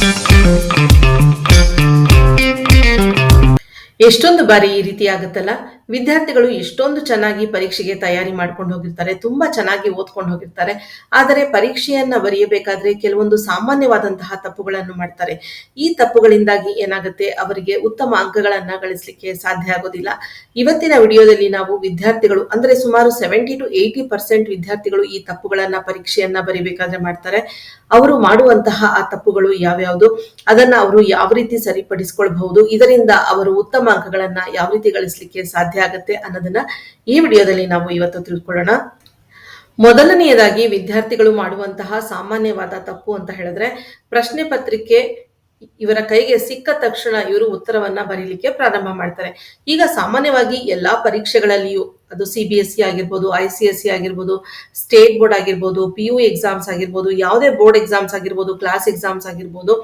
Thank you. ಎಷ್ಟೊಂದು ಬಾರಿ ಈ ರೀತಿ ಆಗುತ್ತಲ್ಲ? ವಿದ್ಯಾರ್ಥಿಗಳು ಎಷ್ಟೊಂದು ಚೆನ್ನಾಗಿ ಪರೀಕ್ಷೆಗೆ ತಯಾರಿ ಮಾಡ್ಕೊಂಡು ಹೋಗಿರ್ತಾರೆ, ತುಂಬಾ ಚೆನ್ನಾಗಿ ಓದ್ಕೊಂಡು ಹೋಗಿರ್ತಾರೆ. ಆದರೆ ಪರೀಕ್ಷೆಯನ್ನ ಬರೆಯಬೇಕಾದ್ರೆ ಕೆಲವೊಂದು ಸಾಮಾನ್ಯವಾದಂತಹ ತಪ್ಪುಗಳನ್ನು ಮಾಡ್ತಾರೆ. ಈ ತಪ್ಪುಗಳಿಂದಾಗಿ ಏನಾಗುತ್ತೆ? ಅವರಿಗೆ ಉತ್ತಮ ಅಂಕಗಳನ್ನ ಗಳಿಸಲಿಕ್ಕೆ ಸಾಧ್ಯ ಆಗೋದಿಲ್ಲ. ಇವತ್ತಿನ ವಿಡಿಯೋದಲ್ಲಿ ನಾವು ವಿದ್ಯಾರ್ಥಿಗಳು ಅಂದ್ರೆ ಸುಮಾರು ಸೆವೆಂಟಿ ಟು ಏಯ್ಟಿ ಪರ್ಸೆಂಟ್ ವಿದ್ಯಾರ್ಥಿಗಳು ಈ ತಪ್ಪುಗಳನ್ನ, ಪರೀಕ್ಷೆಯನ್ನ ಬರಿಬೇಕಾದ್ರೆ ಮಾಡ್ತಾರೆ. ಅವರು ಮಾಡುವಂತಹ ಆ ತಪ್ಪುಗಳು ಯಾವ್ಯಾವುದು? ಅದನ್ನ ಅವರು ಯಾವ ರೀತಿ ಸರಿಪಡಿಸ್ಕೊಳ್ಬಹುದು? ಇದರಿಂದ ಅವರು ಉತ್ತಮ ಅಂಕಗಳನ್ನ ಯಾವ ರೀತಿ ಗಳಿಸಲಿಕ್ಕೆ ಸಾಧ್ಯ ಆಗುತ್ತೆ ಅನ್ನೋದನ್ನ ಈ ವಿಡಿಯೋದಲ್ಲಿ ನಾವು ಇವತ್ತು ತಿಳ್ಕೊಳ್ಳೋಣ. ಮೊದಲನೆಯದಾಗಿ ವಿದ್ಯಾರ್ಥಿಗಳು ಮಾಡುವಂತಹ ಸಾಮಾನ್ಯವಾದ ತಪ್ಪು ಅಂತ ಹೇಳಿದ್ರೆ ಪ್ರಶ್ನೆ ಪತ್ರಿಕೆ ಇವರ ಕೈಗೆ ಸಿಕ್ಕ ತಕ್ಷಣ ಇವರು ಉತ್ತರವನ್ನ ಬರೀಲಿಕ್ಕೆ ಪ್ರಾರಂಭ ಮಾಡ್ತಾರೆ. ಈಗ ಸಾಮಾನ್ಯವಾಗಿ ಎಲ್ಲಾ ಪರೀಕ್ಷೆಗಳಲ್ಲಿಯೂ ಅದು ಸಿ ಬಿ ಎಸ್ ಸಿ ಆಗಿರ್ಬೋದು ಐ ಸಿ ಎಸ್ ಸಿ ಆಗಿರ್ಬೋದು ಸ್ಟೇಟ್ ಬೋರ್ಡ್ ಆಗಿರ್ಬೋದು ಪಿ ಯು ಎಕ್ಸಾಮ್ಸ್ ಆಗಿರ್ಬೋದು, ಯಾವುದೇ ಬೋರ್ಡ್ ಎಕ್ಸಾಮ್ಸ್ ಆಗಿರ್ಬೋದು ಕ್ಲಾಸ್ ಎಕ್ಸಾಮ್ಸ್ ಆಗಿರ್ಬೋದು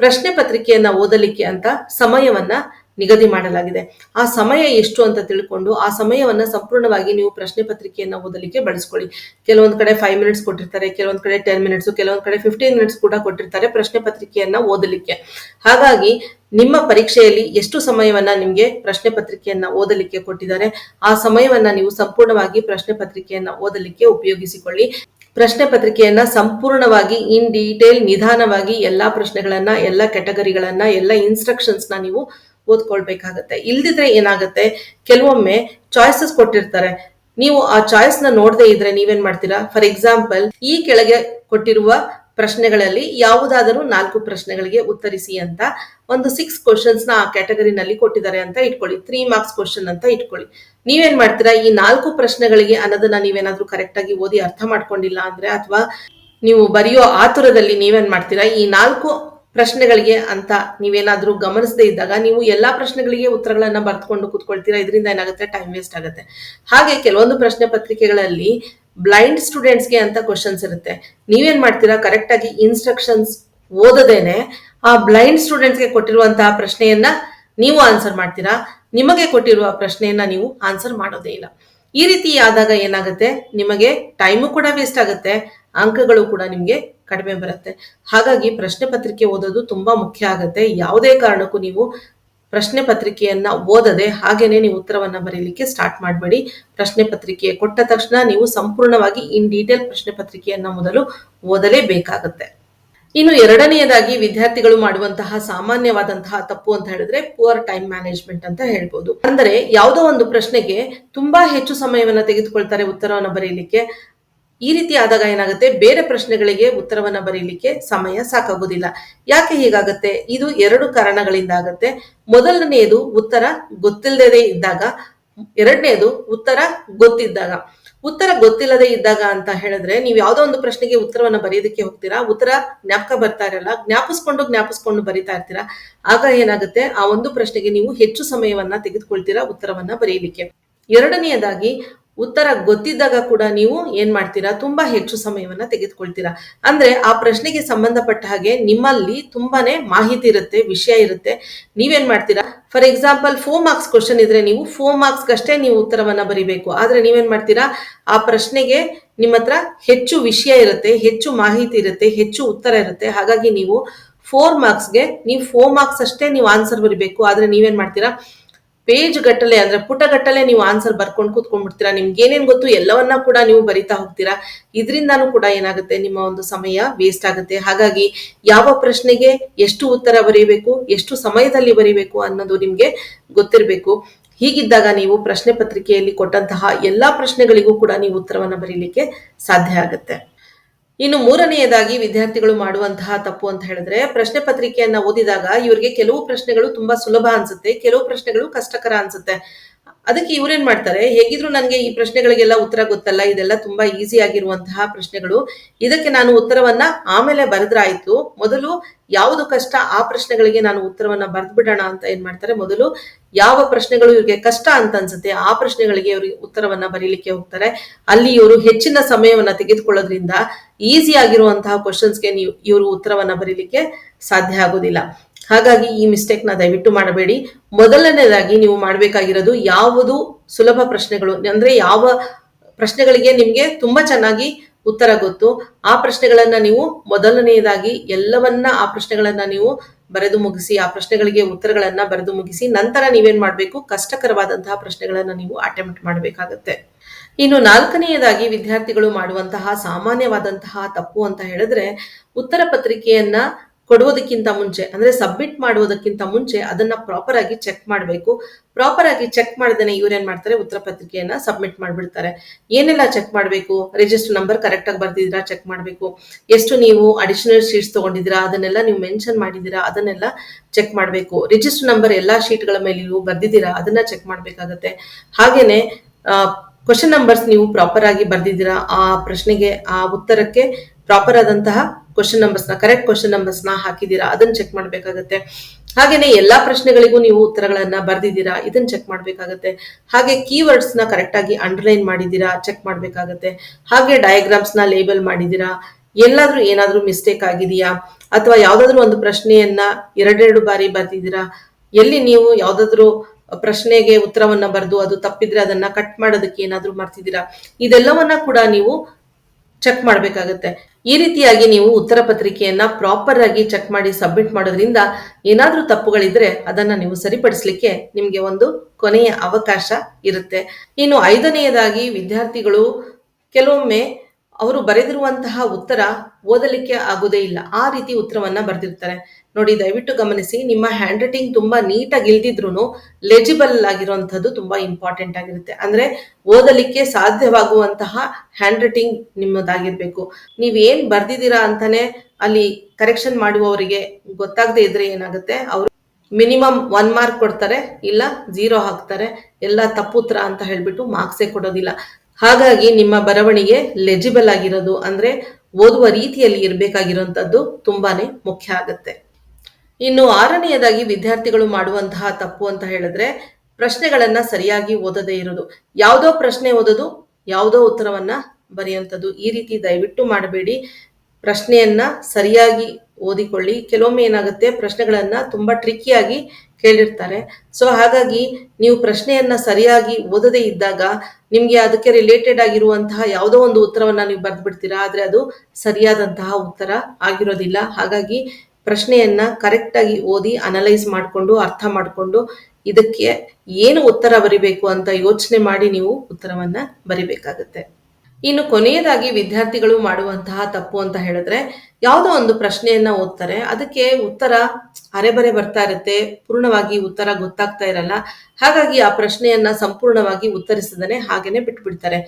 ಪ್ರಶ್ನೆ ಪತ್ರಿಕೆಯನ್ನ ಓದಲಿಕ್ಕೆ ಅಂತ ಸಮಯವನ್ನ ನಿಗದಿ ಮಾಡಲಾಗಿದೆ. ಆ ಸಮಯ ಎಷ್ಟು ಅಂತ ತಿಳ್ಕೊಂಡು ಆ ಸಮಯವನ್ನ ಸಂಪೂರ್ಣವಾಗಿ ನೀವು ಪ್ರಶ್ನೆ ಪತ್ರಿಕೆಯನ್ನ ಓದಲಿಕ್ಕೆ ಬಳಸ್ಕೊಳ್ಳಿ. ಕೆಲವೊಂದು ಕಡೆ ಫೈವ್ ಮಿನಿಟ್ಸ್ ಕೊಟ್ಟಿರ್ತಾರೆ, ಕೆಲವೊಂದ್ ಕಡೆ ಟೆನ್ ಮಿನಿಟ್ಸ್ ಕೆಲವೊಂದ್ ಕಡೆ ಫಿಫ್ಟೀನ್ ಮಿನಿಟ್ಸ್ ಕೂಡ ಕೊಟ್ಟಿರ್ತಾರೆ ಪ್ರಶ್ನೆ ಪತ್ರಿಕೆಯನ್ನ ಓದಲಿಕ್ಕೆ. ಹಾಗಾಗಿ ನಿಮ್ಮ ಪರೀಕ್ಷೆಯಲ್ಲಿ ಎಷ್ಟು ಸಮಯವನ್ನ ನಿಮ್ಗೆ ಪ್ರಶ್ನೆ ಪತ್ರಿಕೆಯನ್ನ ಓದಲಿಕ್ಕೆ ಕೊಟ್ಟಿದ್ದಾರೆ, ಆ ಸಮಯವನ್ನ ನೀವು ಸಂಪೂರ್ಣವಾಗಿ ಪ್ರಶ್ನೆ ಪತ್ರಿಕೆಯನ್ನ ಓದಲಿಕ್ಕೆ ಉಪಯೋಗಿಸಿಕೊಳ್ಳಿ. ಪ್ರಶ್ನೆ ಪತ್ರಿಕೆಯನ್ನ ಸಂಪೂರ್ಣವಾಗಿ ಇನ್ ಡೀಟೇಲ್ ನಿಧಾನವಾಗಿ ಎಲ್ಲಾ ಪ್ರಶ್ನೆಗಳನ್ನ, ಎಲ್ಲಾ ಕ್ಯಾಟಗರಿಗಳನ್ನ ಎಲ್ಲ ಇನ್ಸ್ಟ್ರಕ್ಷನ್ಸ್ನ ನೀವು ಓದ್ಕೊಳ್ಬೇಕಾಗತ್ತೆ. ಇಲ್ದಿದ್ರೆ ಏನಾಗುತ್ತೆ? ಕೆಲವೊಮ್ಮೆ ಚಾಯ್ಸಸ್ ಕೊಟ್ಟಿರ್ತಾರೆ. ನೀವು ಆ ಚಾಯ್ಸ್ನ ನೋಡದೆ ಇದ್ರೆ ನೀವೇನ್ ಮಾಡ್ತೀರಾ? ಫಾರ್ ಎಕ್ಸಾಂಪಲ್ ಈ ಕೆಳಗೆ ಕೊಟ್ಟಿರುವ ಪ್ರಶ್ನೆಗಳಲ್ಲಿ ಯಾವುದಾದರೂ ನಾಲ್ಕು ಪ್ರಶ್ನೆಗಳಿಗೆ ಉತ್ತರಿಸಿ ಅಂತ ಒಂದು ಸಿಕ್ಸ್ ಕ್ವಶನ್ಸ್ನ ಆ ಕ್ಯಾಟಗರಿನಲ್ಲಿ ಕೊಟ್ಟಿದ್ದಾರೆ ಅಂತ ಇಟ್ಕೊಳ್ಳಿ. ತ್ರೀ ಮಾರ್ಕ್ಸ್ ಕ್ವಶನ್ ಅಂತ ಇಟ್ಕೊಳ್ಳಿ. ನೀವೇನ್ ಮಾಡ್ತೀರಾ? ಈ ನಾಲ್ಕು ಪ್ರಶ್ನೆಗಳಿಗೆ ಅನ್ನೋದನ್ನ ನೀವೇನಾದ್ರೂ ಕರೆಕ್ಟ್ ಆಗಿ ಓದಿ ಅರ್ಥ ಮಾಡ್ಕೊಂಡಿಲ್ಲ ಅಂದ್ರೆ ಅಥವಾ ನೀವು ಬರೆಯೋ ಆತುರದಲ್ಲಿ ನೀವೇನ್ ಮಾಡ್ತೀರಾ? ಈ ನಾಲ್ಕು ಪ್ರಶ್ನೆಗಳಿಗೆ ಅಂತ ನೀವೇನಾದ್ರೂ ಗಮನಿಸದೇ ಇದ್ದಾಗ ನೀವು ಎಲ್ಲಾ ಪ್ರಶ್ನೆಗಳಿಗೆ ಉತ್ತರಗಳನ್ನ ಬರ್ತ್ಕೊಂಡು ಕೂತ್ಕೊಳ್ತೀರಾ? ಇದರಿಂದ ಏನಾಗುತ್ತೆ? ಟೈಮ್ ವೇಸ್ಟ್ ಆಗುತ್ತೆ. ಹಾಗೆ ಕೆಲವೊಂದು ಪ್ರಶ್ನೆ ಪತ್ರಿಕೆಗಳಲ್ಲಿ ಬ್ಲೈಂಡ್ ಸ್ಟೂಡೆಂಟ್ಸ್ಗೆ ಅಂತ ಕ್ವಶನ್ಸ್ ಇರುತ್ತೆ. ನೀವೇನ್ ಮಾಡ್ತೀರಾ? ಕರೆಕ್ಟ್ ಆಗಿ ಇನ್ಸ್ಟ್ರಕ್ಷನ್ಸ್ ಓದದೇನೆ ಆ ಬ್ಲೈಂಡ್ ಸ್ಟೂಡೆಂಟ್ಸ್ಗೆ ಕೊಟ್ಟಿರುವಂತಹ ಪ್ರಶ್ನೆಯನ್ನ ನೀವು ಆನ್ಸರ್ ಮಾಡ್ತೀರಾ? ನಿಮಗೆ ಕೊಟ್ಟಿರುವ ಪ್ರಶ್ನೆಯನ್ನ ನೀವು ಆನ್ಸರ್ ಮಾಡೋದೇ ಇಲ್ಲ. ಈ ರೀತಿ ಆದಾಗ ಏನಾಗುತ್ತೆ? ನಿಮಗೆ ಟೈಮು ಕೂಡ ವೇಸ್ಟ್ ಆಗುತ್ತೆ. ಅಂಕಗಳು ಕೂಡ ನಿಮಗೆ ಕಡಿಮೆ ಬರುತ್ತೆ. ಹಾಗಾಗಿ ಪ್ರಶ್ನೆ ಪತ್ರಿಕೆ ಓದೋದು ತುಂಬಾ ಮುಖ್ಯ ಆಗುತ್ತೆ. ಯಾವುದೇ ಕಾರಣಕ್ಕೂ ನೀವು ಪ್ರಶ್ನೆ ಪತ್ರಿಕೆಯನ್ನ ಓದದೆ ಹಾಗೇನೆ ನೀವು ಉತ್ತರವನ್ನ ಬರೀಲಿಕ್ಕೆ ಸ್ಟಾರ್ಟ್ ಮಾಡಬೇಡಿ. ಪ್ರಶ್ನೆ ಪತ್ರಿಕೆ ಕೊಟ್ಟ ತಕ್ಷಣ ನೀವು ಸಂಪೂರ್ಣವಾಗಿ ಇನ್ ಡೀಟೇಲ್ ಪ್ರಶ್ನೆ ಪತ್ರಿಕೆಯನ್ನ ಮೊದಲು ಓದಲೇಬೇಕಾಗುತ್ತೆ. ಇನ್ನು ಎರಡನೆಯದಾಗಿ ವಿದ್ಯಾರ್ಥಿಗಳು ಮಾಡುವಂತಹ ಸಾಮಾನ್ಯವಾದಂತಹ ತಪ್ಪು ಅಂತ ಹೇಳಿದ್ರೆ ಪುವರ್ ಟೈಮ್ ಮ್ಯಾನೇಜ್ಮೆಂಟ್ ಅಂತ ಹೇಳ್ಬೋದು. ಅಂದರೆ ಯಾವುದೋ ಒಂದು ಪ್ರಶ್ನೆಗೆ ತುಂಬಾ ಹೆಚ್ಚು ಸಮಯವನ್ನ ತೆಗೆದುಕೊಳ್ತಾರೆ ಉತ್ತರವನ್ನು ಬರೀಲಿಕ್ಕೆ. ಈ ರೀತಿ ಆದಾಗ ಏನಾಗುತ್ತೆ? ಬೇರೆ ಪ್ರಶ್ನೆಗಳಿಗೆ ಉತ್ತರವನ್ನ ಬರೀಲಿಕ್ಕೆ ಸಮಯ ಸಾಕಾಗೋದಿಲ್ಲ. ಯಾಕೆ ಹೀಗಾಗುತ್ತೆ? ಇದು ಎರಡು ಕಾರಣಗಳಿಂದ ಆಗುತ್ತೆ ಮೊದಲನೆಯದು ಉತ್ತರ ಗೊತ್ತಿಲ್ಲದೆ ಇದ್ದಾಗ ಎರಡನೇದು ಉತ್ತರ ಗೊತ್ತಿದ್ದಾಗ. ಉತ್ತರ ಗೊತ್ತಿಲ್ಲದೆ ಇದ್ದಾಗ ಅಂತ ಹೇಳಿದ್ರೆ ನೀವು ಯಾವುದೋ ಒಂದು ಪ್ರಶ್ನೆಗೆ ಉತ್ತರವನ್ನ ಬರೆಯೋದಕ್ಕೆ ಹೋಗ್ತೀರಾ? ಉತ್ತರ ಜ್ಞಾಪಕ ಬರ್ತಾ ಇರಲ್ಲ. ಜ್ಞಾಪಿಸ್ಕೊಂಡು ಜ್ಞಾಪಿಸ್ಕೊಂಡು ಬರಿತಾ ಇರ್ತೀರಾ? ಆಗ ಏನಾಗುತ್ತೆ? ಆ ಒಂದು ಪ್ರಶ್ನೆಗೆ ನೀವು ಹೆಚ್ಚು ಸಮಯವನ್ನ ತೆಗೆದುಕೊಳ್ತೀರಾ ಉತ್ತರವನ್ನ ಬರೆಯಲಿಕ್ಕೆ ಎರಡನೆಯದಾಗಿ ಉತ್ತರ ಗೊತ್ತಿದ್ದಾಗ ಕೂಡ ನೀವು ಏನ್ ಮಾಡ್ತೀರಾ? ತುಂಬಾ ಹೆಚ್ಚು ಸಮಯವನ್ನ ತೆಗೆದುಕೊಳ್ತೀರಾ. ಅಂದ್ರೆ ಆ ಪ್ರಶ್ನೆಗೆ ಸಂಬಂಧಪಟ್ಟ ಹಾಗೆ ನಿಮ್ಮಲ್ಲಿ ತುಂಬಾನೇ ಮಾಹಿತಿ ಇರುತ್ತೆ, ವಿಷಯ ಇರುತ್ತೆ. ನೀವೇನ್ ಮಾಡ್ತೀರಾ? For example four marks question ಇದ್ರೆ ನೀವು ಫೋರ್ ಮಾರ್ಕ್ಸ್ ಅಷ್ಟೇ ನೀವು ಉತ್ತರವನ್ನ ಬರಿಬೇಕು. ಆದ್ರೆ ನೀವೇನ್ ಮಾಡ್ತೀರಾ? ಆ ಪ್ರಶ್ನೆಗೆ ನಿಮ್ಮ ಹತ್ರ ಹೆಚ್ಚು ವಿಷಯ ಇರುತ್ತೆ, ಹೆಚ್ಚು ಮಾಹಿತಿ ಇರುತ್ತೆ, ಹೆಚ್ಚು ಉತ್ತರ ಇರುತ್ತೆ. ಹಾಗಾಗಿ ನೀವು ಫೋರ್ ಮಾರ್ಕ್ಸ್ಗೆ ನೀವು ಫೋರ್ ಮಾರ್ಕ್ಸ್ ಅಷ್ಟೇ ನೀವು ಆನ್ಸರ್ ಬರಿಬೇಕು. ಆದ್ರೆ ನೀವೇನ್ ಮಾಡ್ತೀರಾ? ಪೇಜ್ ಗಟ್ಟಲೆ ಅಂದ್ರೆ ಪುಟ ಗಟ್ಟಲೆ ನೀವು ಆನ್ಸರ್ ಬರ್ಕೊಂಡು ಕೂತ್ಕೊಂಡ್ಬಿಡ್ತೀರಾ? ನಿಮ್ಗೆ ಏನೇನು ಗೊತ್ತು ಎಲ್ಲವನ್ನ ಕೂಡ ನೀವು ಬರಿತಾ ಹೋಗ್ತೀರಾ? ಇದರಿಂದಾನು ಕೂಡ ಏನಾಗುತ್ತೆ? ನಿಮ್ಮ ಒಂದು ಸಮಯ ವೇಸ್ಟ್ ಆಗುತ್ತೆ. ಹಾಗಾಗಿ ಯಾವ ಪ್ರಶ್ನೆಗೆ ಎಷ್ಟು ಉತ್ತರ ಬರೀಬೇಕು, ಎಷ್ಟು ಸಮಯದಲ್ಲಿ ಬರೀಬೇಕು ಅನ್ನೋದು ನಿಮ್ಗೆ ಗೊತ್ತಿರಬೇಕು. ಹೀಗಿದ್ದಾಗ ನೀವು ಪ್ರಶ್ನೆ ಪತ್ರಿಕೆಯಲ್ಲಿ ಕೊಟ್ಟಂತಹ ಎಲ್ಲಾ ಪ್ರಶ್ನೆಗಳಿಗೂ ಕೂಡ ನೀವು ಉತ್ತರವನ್ನು ಬರೀಲಿಕ್ಕೆ ಸಾಧ್ಯ ಆಗುತ್ತೆ. ಇನ್ನು ಮೂರನೆಯದಾಗಿ ವಿದ್ಯಾರ್ಥಿಗಳು ಮಾಡುವಂತಹ ತಪ್ಪು ಅಂತ ಹೇಳಿದ್ರೆ ಪ್ರಶ್ನೆ ಪತ್ರಿಕೆಯನ್ನ ಓದಿದಾಗ ಇವರಿಗೆ ಕೆಲವು ಪ್ರಶ್ನೆಗಳು ತುಂಬಾ ಸುಲಭ ಅನ್ಸುತ್ತೆ, ಕೆಲವು ಪ್ರಶ್ನೆಗಳು ಕಷ್ಟಕರ ಅನ್ಸುತ್ತೆ. ಅದಕ್ಕೆ ಇವ್ರೇನ್ ಮಾಡ್ತಾರೆ? ಹೇಗಿದ್ರು ನನಗೆ ಈ ಪ್ರಶ್ನೆಗಳಿಗೆಲ್ಲ ಉತ್ತರ ಗೊತ್ತಲ್ಲ, ಇದೆಲ್ಲ ತುಂಬಾ ಈಸಿ ಆಗಿರುವಂತಹ ಪ್ರಶ್ನೆಗಳು. ಇದಕ್ಕೆ ನಾನು ಉತ್ತರವನ್ನ ಆಮೇಲೆ ಬರೆದ್ರಾಯ್ತು. ಮೊದಲು ಯಾವುದು ಕಷ್ಟ ಆ ಪ್ರಶ್ನೆಗಳಿಗೆ ನಾನು ಉತ್ತರವನ್ನ ಬರೆದು ಬಿಡೋಣ ಅಂತ ಏನ್ ಮಾಡ್ತಾರೆ? ಮೊದಲು ಯಾವ ಪ್ರಶ್ನೆಗಳು ಇವ್ರಿಗೆ ಕಷ್ಟ ಅಂತ ಅನ್ಸುತ್ತೆ, ಆ ಪ್ರಶ್ನೆಗಳಿಗೆ ಇವ್ರಿಗೆ ಉತ್ತರವನ್ನ ಬರೀಲಿಕ್ಕೆ ಹೋಗ್ತಾರೆ. ಅಲ್ಲಿ ಇವರು ಹೆಚ್ಚಿನ ಸಮಯವನ್ನ ತೆಗೆದುಕೊಳ್ಳೋದ್ರಿಂದ ಈಸಿ ಆಗಿರುವಂತಹ ಕ್ವಶನ್ಸ್ಗೆ ನೀವು ಇವರು ಉತ್ತರವನ್ನ ಬರೀಲಿಕ್ಕೆ ಸಾಧ್ಯ ಆಗೋದಿಲ್ಲ. ಹಾಗಾಗಿ ಈ ಮಿಸ್ಟೇಕ್ನ ದಯವಿಟ್ಟು ಮಾಡಬೇಡಿ. ಮೊದಲನೇದಾಗಿ ನೀವು ಮಾಡಬೇಕಾಗಿರೋದು ಯಾವುದು ಸುಲಭ ಪ್ರಶ್ನೆಗಳು. ಅಂದ್ರೆ ಯಾವ ಪ್ರಶ್ನೆಗಳಿಗೆ ನಿಮಗೆ ತುಂಬಾ ಚೆನ್ನಾಗಿ ಉತ್ತರ ಗೊತ್ತು. ಆ ಪ್ರಶ್ನೆಗಳನ್ನ ನೀವು ಮೊದಲನೆಯದಾಗಿ ಎಲ್ಲವನ್ನ ಆ ಪ್ರಶ್ನೆಗಳನ್ನ ನೀವು ಬರೆದು ಮುಗಿಸಿ, ಆ ಪ್ರಶ್ನೆಗಳಿಗೆ ಉತ್ತರಗಳನ್ನ ಬರೆದು ಮುಗಿಸಿ ನಂತರ ನೀವೇನ್ ಮಾಡಬೇಕು? ಕಷ್ಟಕರವಾದಂತಹ ಪ್ರಶ್ನೆಗಳನ್ನ ನೀವು ಅಟೆಂಪ್ಟ್ ಮಾಡಬೇಕಾಗತ್ತೆ. ಇನ್ನು ನಾಲ್ಕನೆಯದಾಗಿ ವಿದ್ಯಾರ್ಥಿಗಳು ಮಾಡುವಂತಹ ಸಾಮಾನ್ಯವಾದಂತಹ ತಪ್ಪು ಅಂತ ಹೇಳಿದ್ರೆ, ಉತ್ತರ ಪತ್ರಿಕೆಯನ್ನ ಕೊಡುವುದಕ್ಕಿಂತ ಮುಂಚೆ, ಅಂದ್ರೆ ಸಬ್ಮಿಟ್ ಮಾಡುವುದಕ್ಕಿಂತ ಮುಂಚೆ ಅದನ್ನ ಪ್ರಾಪರ್ ಆಗಿ ಚೆಕ್ ಮಾಡಬೇಕು. ಪ್ರಾಪರ್ ಆಗಿ ಚೆಕ್ ಮಾಡದೇನೆ ಇವ್ರೇನ್ ಮಾಡ್ತಾರೆ? ಉತ್ತರ ಪತ್ರಿಕೆಯನ್ನ ಸಬ್ಮಿಟ್ ಮಾಡಿಬಿಡ್ತಾರೆ. ಏನೆಲ್ಲ ಚೆಕ್ ಮಾಡಬೇಕು? ರಿಜಿಸ್ಟರ್ ನಂಬರ್ ಕರೆಕ್ಟ್ ಆಗಿ ಬರ್ದಿದ್ದೀರಾ ಚೆಕ್ ಮಾಡಬೇಕು. ಎಷ್ಟು ನೀವು ಅಡಿಷನಲ್ ಶೀಟ್ಸ್ ತಗೊಂಡಿದ್ದೀರಾ? ಅದನ್ನೆಲ್ಲ ನೀವು ಮೆನ್ಷನ್ ಮಾಡಿದ್ದೀರಾ? ಅದನ್ನೆಲ್ಲ ಚೆಕ್ ಮಾಡಬೇಕು. ರಿಜಿಸ್ಟರ್ ನಂಬರ್ ಎಲ್ಲಾ ಶೀಟ್ಗಳ ಮೇಲೆ ನೀವು ಬರ್ದಿದ್ದೀರಾ? ಅದನ್ನ ಚೆಕ್ ಮಾಡಬೇಕಾಗತ್ತೆ. ಹಾಗೇನೆ ಕ್ವಶನ್ ನಂಬರ್ಸ್ ನೀವು ಪ್ರಾಪರ್ ಆಗಿ ಬರ್ದಿದ್ದೀರಾ? ಆ ಪ್ರಶ್ನೆಗೆ, ಆ ಉತ್ತರಕ್ಕೆ ಪ್ರಾಪರ್ ಆದಂತಹ ಕ್ವಶನ್ ನಂಬರ್ಸ್ನ ಕರೆಕ್ಟ್ ಕ್ವಶನ್ ನಂಬರ್ಸ್ನ ಹಾಕಿದ್ದೀರಾ, ಅದನ್ನ ಚೆಕ್ ಮಾಡಬೇಕಾಗತ್ತೆ. ಹಾಗೇನೆ ಎಲ್ಲಾ ಪ್ರಶ್ನೆಗಳಿಗೂ ನೀವು ಉತ್ತರಗಳನ್ನ ಬರ್ದಿದ್ದೀರಾ, ಇದನ್ನ ಚೆಕ್ ಮಾಡ್ಬೇಕಾಗತ್ತೆ. ಹಾಗೆ ಕೀವರ್ಡ್ಸ್ನ ಕರೆಕ್ಟ್ ಆಗಿ ಅಂಡರ್ಲೈನ್ ಮಾಡಿದ್ದೀರಾ ಚೆಕ್ ಮಾಡ್ಬೇಕಾಗತ್ತೆ. ಹಾಗೆ ಡಯಾಗ್ರಾಮ್ಸ್ನ ಲೇಬಲ್ ಮಾಡಿದ್ದೀರಾ, ಎಲ್ಲಾದ್ರೂ ಏನಾದ್ರೂ ಮಿಸ್ಟೇಕ್ ಆಗಿದೆಯಾ, ಅಥವಾ ಯಾವ್ದಾದ್ರು ಒಂದು ಪ್ರಶ್ನೆಯನ್ನ ಎರಡೆರಡು ಬಾರಿ ಬರ್ದಿದ್ದೀರಾ, ಎಲ್ಲಿ ನೀವು ಯಾವ್ದಾದ್ರು ಪ್ರಶ್ನೆಗೆ ಉತ್ತರವನ್ನ ಬರೆದು ಅದು ತಪ್ಪಿದ್ರೆ ಅದನ್ನ ಕಟ್ ಮಾಡೋದಕ್ಕೆ ಏನಾದ್ರೂ ಮಾಡ್ತಿದ್ದೀರಾ ಇದೆಲ್ಲವನ್ನ ಕೂಡ ನೀವು ಚೆಕ್ ಮಾಡಬೇಕಾಗತ್ತೆ. ಈ ರೀತಿಯಾಗಿ ನೀವು ಉತ್ತರ ಪತ್ರಿಕೆಯನ್ನ ಪ್ರಾಪರ್ ಆಗಿ ಚೆಕ್ ಮಾಡಿ ಸಬ್ಮಿಟ್ ಮಾಡೋದ್ರಿಂದ ಏನಾದರೂ ತಪ್ಪುಗಳಿದ್ರೆ ಅದನ್ನ ನೀವು ಸರಿಪಡಿಸ್ಲಿಕ್ಕೆ ನಿಮ್ಗೆ ಒಂದು ಕೊನೆಯ ಅವಕಾಶ ಇರುತ್ತೆ. ಇನ್ನು ಐದನೆಯದಾಗಿ ವಿದ್ಯಾರ್ಥಿಗಳು ಕೆಲವೊಮ್ಮೆ ಅವರು ಬರೆದಿರುವಂತಹ ಉತ್ತರ ಓದಲಿಕ್ಕೆ ಆಗೋದೇ ಇಲ್ಲ. ಆ ರೀತಿ ಉತ್ತರವನ್ನ ಬರೆದಿರ್ತಾರೆ. ನೋಡಿ, ದಯವಿಟ್ಟು ಗಮನಿಸಿ, ನಿಮ್ಮ ಹ್ಯಾಂಡ್ ರೈಟಿಂಗ್ ತುಂಬಾ ನೀಟಾಗಿ ಇಲ್ದಿದ್ರು ಲೆಜಿಬಲ್ ಆಗಿರುವಂತದ್ದು ತುಂಬಾ ಇಂಪಾರ್ಟೆಂಟ್ ಆಗಿರುತ್ತೆ. ಅಂದ್ರೆ ಓದಲಿಕ್ಕೆ ಸಾಧ್ಯವಾಗುವಂತಹ ಹ್ಯಾಂಡ್ ರೈಟಿಂಗ್ ನಿಮ್ಮದಾಗಿರ್ಬೇಕು ನೀವೇನ್ ಬರ್ದಿದ್ದೀರಾ ಅಂತಾನೆ ಅಲ್ಲಿ ಕರೆಕ್ಷನ್ ಮಾಡುವವರಿಗೆ ಗೊತ್ತಾಗದೆ ಇದ್ರೆ ಏನಾಗುತ್ತೆ? ಅವರು ಮಿನಿಮಮ್ ಒನ್ ಮಾರ್ಕ್ ಕೊಡ್ತಾರೆ, ಇಲ್ಲ ಜೀರೋ ಹಾಕ್ತಾರೆ, ಎಲ್ಲ ತಪ್ಪು ಉತ್ತರ ಅಂತ ಹೇಳ್ಬಿಟ್ಟು ಮಾರ್ಕ್ಸೇ ಕೊಡೋದಿಲ್ಲ. ಹಾಗಾಗಿ ನಿಮ್ಮ ಬರವಣಿಗೆ ಲೆಜಿಬಲ್ ಆಗಿರೋದು ಅಂದ್ರೆ ಓದುವ ರೀತಿಯಲ್ಲಿ ಇರಬೇಕಾಗಿರುವಂತದ್ದು ತುಂಬಾನೇ ಮುಖ್ಯ ಆಗುತ್ತೆ. ಇನ್ನು ಆರನೆಯದಾಗಿ ವಿದ್ಯಾರ್ಥಿಗಳು ಮಾಡುವಂತಹ ತಪ್ಪು ಅಂತ ಹೇಳಿದ್ರೆ ಪ್ರಶ್ನೆಗಳನ್ನ ಸರಿಯಾಗಿ ಓದದೇ ಇರೋದು. ಯಾವುದೋ ಪ್ರಶ್ನೆ ಓದೋದು, ಯಾವುದೋ ಉತ್ತರವನ್ನ ಬರೆಯುವಂಥದ್ದು ಈ ರೀತಿ ದಯವಿಟ್ಟು ಮಾಡಬೇಡಿ. ಪ್ರಶ್ನೆಯನ್ನ ಸರಿಯಾಗಿ ಓದಿಕೊಳ್ಳಿ. ಕೆಲವೊಮ್ಮೆ ಏನಾಗುತ್ತೆ, ಪ್ರಶ್ನೆಗಳನ್ನ ತುಂಬಾ ಟ್ರಿಕ್ಕಿಯಾಗಿ ಕೇಳಿರ್ತಾರೆ. ಸೊ ಹಾಗಾಗಿ ನೀವು ಪ್ರಶ್ನೆಯನ್ನ ಸರಿಯಾಗಿ ಓದದೇ ಇದ್ದಾಗ ನಿಮ್ಗೆ ಅದಕ್ಕೆ ರಿಲೇಟೆಡ್ ಆಗಿರುವಂತಹ ಯಾವುದೋ ಒಂದು ಉತ್ತರವನ್ನ ನೀವು ಬರೆದು ಬಿಡ್ತೀರಾ ಆದ್ರೆ ಅದು ಸರಿಯಾದಂತಹ ಉತ್ತರ ಆಗಿರೋದಿಲ್ಲ. ಹಾಗಾಗಿ ಪ್ರಶ್ನೆಯನ್ನ ಕರೆಕ್ಟ್ ಆಗಿ ಓದಿ ಅನಲೈಸ್ ಮಾಡಿಕೊಂಡು, ಅರ್ಥ ಮಾಡಿಕೊಂಡು ಇದಕ್ಕೆ ಏನು ಉತ್ತರ ಬರಿಬೇಕು ಅಂತ ಯೋಚನೆ ಮಾಡಿ ನೀವು ಉತ್ತರವನ್ನ ಬರಿಬೇಕಾಗತ್ತೆ. ಇನ್ನು ಕೊನೆಯದಾಗಿ ವಿದ್ಯಾರ್ಥಿಗಳು ಮಾಡುವಂತಹ ತಪ್ಪು ಅಂತ ಹೇಳಿದ್ರೆ ಯಾವುದೋ ಒಂದು ಪ್ರಶ್ನೆಯನ್ನ ಓದ್ತಾರೆ. ಅದಕ್ಕೆ ಉತ್ತರ ಅರೆಬರೆ ಬರ್ತಾ ಇರುತ್ತೆ. ಪೂರ್ಣವಾಗಿ ಉತ್ತರ ಗೊತ್ತಾಗ್ತಾ ಇರಲ್ಲ. ಹಾಗಾಗಿ ಆ ಪ್ರಶ್ನೆಯನ್ನ ಸಂಪೂರ್ಣವಾಗಿ ಉತ್ತರಿಸದನೆ ಹಾಗೇನೆ ಬಿಟ್ಬಿಡ್ತಾರೆ.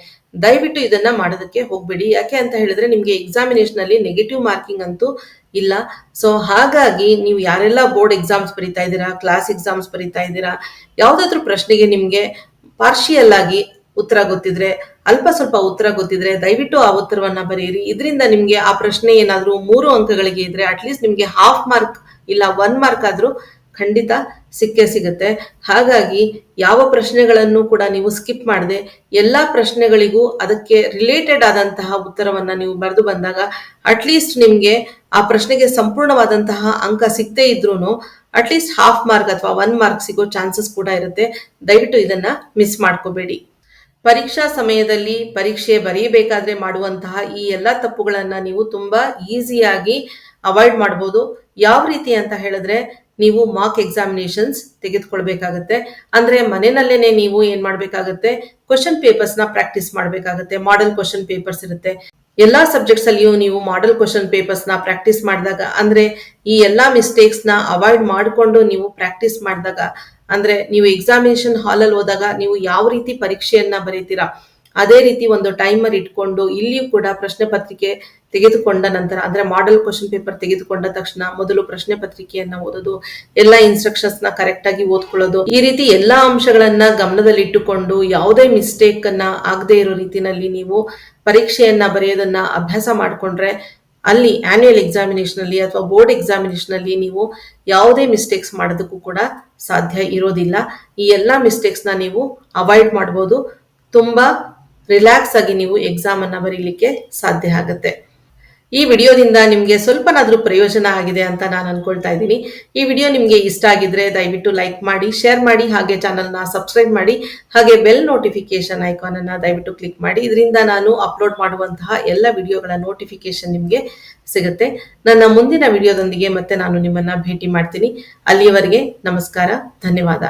ದಯವಿಟ್ಟು ಇದನ್ನ ಮಾಡೋದಕ್ಕೆ ಹೋಗ್ಬೇಡಿ. ಯಾಕೆ ಅಂತ ಹೇಳಿದ್ರೆ ನಿಮ್ಗೆ ಎಕ್ಸಾಮಿನೇಷನ್ ಅಲ್ಲಿ ನೆಗೆಟಿವ್ ಮಾರ್ಕಿಂಗ್ ಅಂತೂ ಇಲ್ಲ. ಸೊ ಹಾಗಾಗಿ ನೀವು ಯಾರೆಲ್ಲ ಬೋರ್ಡ್ ಎಕ್ಸಾಮ್ಸ್ ಬರೀತಾ ಇದ್ದೀರಾ ಕ್ಲಾಸ್ ಎಕ್ಸಾಮ್ಸ್ ಬರೀತಾ ಇದ್ದೀರಾ, ಯಾವ್ದಾದ್ರು ಪ್ರಶ್ನೆಗೆ ನಿಮ್ಗೆ ಪಾರ್ಷಿಯಲ್ ಆಗಿ ಉತ್ತರ ಗೊತ್ತಿದ್ರೆ, ಅಲ್ಪ ಸ್ವಲ್ಪ ಉತ್ತರ ಗೊತ್ತಿದ್ರೆ ದಯವಿಟ್ಟು ಆ ಉತ್ತರವನ್ನ ಬರೆಯಿರಿ. ಇದರಿಂದ ನಿಮ್ಗೆ ಆ ಪ್ರಶ್ನೆ ಏನಾದ್ರೂ ಮೂರು ಅಂಕಗಳಿಗೆ ಇದ್ರೆ ಅಟ್ಲೀಸ್ಟ್ ನಿಮ್ಗೆ ಹಾಫ್ ಮಾರ್ಕ್ ಇಲ್ಲ ಒನ್ ಮಾರ್ಕ್ ಆದ್ರೂ ಖಂಡಿತ ಸಿಕ್ಕೇ ಸಿಗುತ್ತೆ. ಹಾಗಾಗಿ ಯಾವ ಪ್ರಶ್ನೆಗಳನ್ನು ಕೂಡ ನೀವು ಸ್ಕಿಪ್ ಮಾಡದೆ, ಎಲ್ಲಾ ಪ್ರಶ್ನೆಗಳಿಗೂ ಅದಕ್ಕೆ ರಿಲೇಟೆಡ್ ಆದಂತಹ ಉತ್ತರವನ್ನ ನೀವು ಬರೆದು ಬಂದಾಗ ಅಟ್ಲೀಸ್ಟ್ ನಿಮ್ಗೆ ಆ ಪ್ರಶ್ನೆಗೆ ಸಂಪೂರ್ಣವಾದಂತಹ ಅಂಕ ಸಿಗದೇ ಇದ್ರೂ ಅಟ್ಲೀಸ್ಟ್ ಹಾಫ್ ಮಾರ್ಕ್ ಅಥವಾ ಒನ್ ಮಾರ್ಕ್ ಸಿಗೋ ಚಾನ್ಸಸ್ ಕೂಡ ಇರುತ್ತೆ. ದಯವಿಟ್ಟು ಇದನ್ನ ಮಿಸ್ ಮಾಡ್ಕೋಬೇಡಿ. ಪರೀಕ್ಷಾ ಸಮಯದಲ್ಲಿ ಪರೀಕ್ಷೆ ಬರೆಯಬೇಕಾದ್ರೆ ಮಾಡುವಂತಹ ಈ ಎಲ್ಲ ತಪ್ಪುಗಳನ್ನ ನೀವು ತುಂಬಾ ಈಸಿಯಾಗಿ ಅವಾಯ್ಡ್ ಮಾಡ್ಬೋದು. ಯಾವ ರೀತಿ ಅಂತ ಹೇಳಿದ್ರೆ ನೀವು ಮಾರ್ಕ್ ಎಕ್ಸಾಮಿನೇಷನ್ಸ್ ತೆಗೆದುಕೊಳ್ಬೇಕಾಗತ್ತೆ. ಅಂದ್ರೆ ಮನೆಯಲ್ಲೇನೆ ನೀವು ಏನ್ ಮಾಡ್ಬೇಕಾಗತ್ತೆ? ಕ್ವಶನ್ ಪೇಪರ್ಸ್ನ ಪ್ರಾಕ್ಟೀಸ್ ಮಾಡ್ಬೇಕಾಗತ್ತೆ. ಮಾಡೆಲ್ ಕ್ವಶನ್ ಪೇಪರ್ಸ್ ಇರುತ್ತೆ. ಎಲ್ಲಾ ಸಬ್ಜೆಕ್ಟ್ಸ್ ಅಲ್ಲಿಯೂ ನೀವು ಮಾಡೆಲ್ ಕ್ವಶನ್ ಪೇಪರ್ಸ್ನ ಪ್ರಾಕ್ಟೀಸ್ ಮಾಡಿದಾಗ, ಅಂದ್ರೆ ಈ ಎಲ್ಲಾ ಮಿಸ್ಟೇಕ್ಸ್ನ ಅವಾಯ್ಡ್ ಮಾಡಿಕೊಂಡು ನೀವು ಪ್ರಾಕ್ಟೀಸ್ ಮಾಡಿದಾಗ, ಅಂದ್ರೆ ನೀವು ಎಕ್ಸಾಮಿನೇಷನ್ ಹಾಲಲ್ಲಿ ಹೋದಾಗ ನೀವು ಯಾವ ರೀತಿ ಪರೀಕ್ಷೆಯನ್ನ ಬರೀತೀರಾ? ಅದೇ ರೀತಿ ಒಂದು ಟೈಮರ್ ಇಟ್ಕೊಂಡು ಇಲ್ಲಿಯೂ ಕೂಡ ಪ್ರಶ್ನೆ ಪತ್ರಿಕೆ ತೆಗೆದುಕೊಂಡ ನಂತರ, ಅಂದ್ರೆ ಮಾಡೆಲ್ ಕ್ವಶನ್ ಪೇಪರ್ ತೆಗೆದುಕೊಂಡ ತಕ್ಷಣ ಮೊದಲು ಪ್ರಶ್ನೆ ಪತ್ರಿಕೆಯನ್ನ ಓದೋದು, ಎಲ್ಲಾ ಇನ್ಸ್ಟ್ರಕ್ಷನ್ಸ್ನ ಕರೆಕ್ಟ್ ಆಗಿ ಓದ್ಕೊಳ್ಳೋದು, ಈ ರೀತಿ ಎಲ್ಲಾ ಅಂಶಗಳನ್ನ ಗಮನದಲ್ಲಿಟ್ಟುಕೊಂಡು ಯಾವುದೇ ಮಿಸ್ಟೇಕ್ ಅನ್ನ ಆಗದೆ ಇರೋ ರೀತಿನಲ್ಲಿ ನೀವು ಪರೀಕ್ಷೆಯನ್ನ ಬರೆಯೋದನ್ನ ಅಭ್ಯಾಸ ಮಾಡಿಕೊಂಡ್ರೆ ಅಲ್ಲಿ ಆನ್ಯುಯಲ್ ಎಕ್ಸಾಮಿನೇಷನ್ ಅಲ್ಲಿ ಅಥವಾ ಬೋರ್ಡ್ ಎಕ್ಸಾಮಿನೇಷನ್ ಅಲ್ಲಿ ನೀವು ಯಾವುದೇ ಮಿಸ್ಟೇಕ್ಸ್ ಮಾಡೋದಕ್ಕೂ ಕೂಡ ಸಾಧ್ಯ ಇರೋದಿಲ್ಲ. ಈ ಎಲ್ಲಾ ಮಿಸ್ಟೇಕ್ಸ್ನ ನೀವು ಅವಾಯ್ಡ್ ಮಾಡಬಹುದು ತುಂಬಾ ರಿಲ್ಯಾಕ್ಸ್ ಆಗಿ ನೀವು ಎಕ್ಸಾಮ್ ಅನ್ನ ಬರೀಲಿಕ್ಕೆ ಸಾಧ್ಯ ಆಗುತ್ತೆ. ಈ ವಿಡಿಯೋದಿಂದ ನಿಮಗೆ ಸ್ವಲ್ಪನಾದ್ರೂ ಪ್ರಯೋಜನ ಆಗಿದೆ ಅಂತ ನಾನು ಅನ್ಕೊಳ್ತಾ ಇದ್ದೀನಿ. ಈ ವಿಡಿಯೋ ನಿಮಗೆ ಇಷ್ಟ ಆಗಿದ್ರೆ ದಯವಿಟ್ಟು ಲೈಕ್ ಮಾಡಿ ಶೇರ್ ಮಾಡಿ, ಹಾಗೆ ಚಾನಲ್ನ ಸಬ್ಸ್ಕ್ರೈಬ್ ಮಾಡಿ, ಹಾಗೆ ಬೆಲ್ ನೋಟಿಫಿಕೇಶನ್ ಐಕಾನ್ ಅನ್ನ ದಯವಿಟ್ಟು ಕ್ಲಿಕ್ ಮಾಡಿ. ಇದರಿಂದ ನಾನು ಅಪ್ಲೋಡ್ ಮಾಡುವಂತಹ ಎಲ್ಲ ವಿಡಿಯೋಗಳ ನೋಟಿಫಿಕೇಶನ್ ನಿಮಗೆ ಸಿಗುತ್ತೆ. ನನ್ನ ಮುಂದಿನ ವಿಡಿಯೋದೊಂದಿಗೆ ಮತ್ತೆ ನಾನು ನಿಮ್ಮನ್ನ ಭೇಟಿ ಮಾಡ್ತೀನಿ. ಅಲ್ಲಿಯವರೆಗೆ ನಮಸ್ಕಾರ, ಧನ್ಯವಾದ.